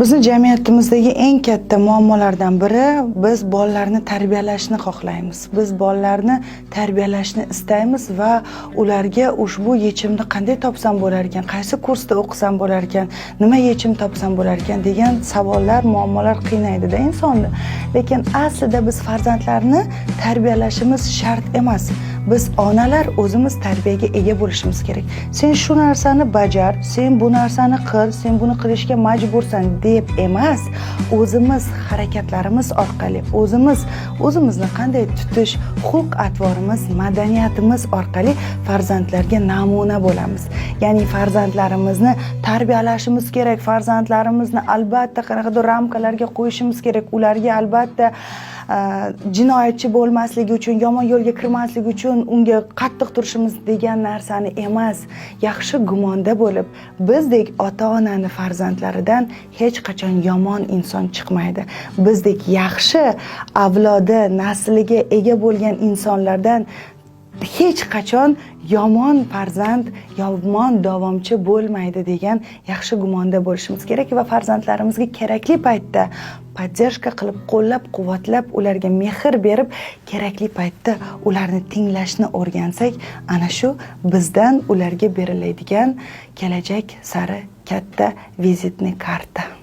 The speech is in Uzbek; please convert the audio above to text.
bizni jamiyatimizdagi eng katta muammolardan biri biz bolalarni tarbiyalashni xohlaymiz. Biz bolalarni tarbiyalashni istaymiz va ularga ushbu yechimni qanday topsam bo'lar ekan qaysi kursda o'qisam bo'lar ekan nima yechim topsam bo'lar ekan degan savollar muammolar qiynaydida insonni. Lekin aslida biz farzandlarni tarbiyalashimiz shart emas. Biz onalar o'zimiz tarbiyaga ega bo'lishimiz kerak. Sen shu narsani bajar sen bu narsani qil sen buni qilishga majbursan deb emas o'zimiz harakatlarimiz orqali o'zimiz o'zimizni qanday tutish xulq atvorimiz madaniyatimiz orqali farzandlarga namuna bo'lamiz. Ya'ni farzandlarimizni tarbiyalashimiz kerak farzandlarimizni albatta qanaqadir ramkalarga qo'yishimiz kerak. Ularga albatta Э, jinoyatchi bo'lmasligi uchun yomon yo'lga kirmasligi uchun unga qattiq turishimiz degan narsani emas yaxshi gumonda bo'lib bizdek ota onani farzandlaridan hech qachon yomon inson chiqmaydi. Bizdek yaxshi avlodi nasliga ega bo'lgan insonlardan hech qachon yomon farzand yomon davomchi bo'lmaydi degan yaxshi gumonda bo'lishimiz kerak va farzandlarimizga kerakli paytda поддержка qilib qo'llab quvvatlab ularga mehr berib kerakli paytda ularni tinglashni o'rgansak ana shu bizdan ularga beriladigan kelajak sari katta vizitni karta.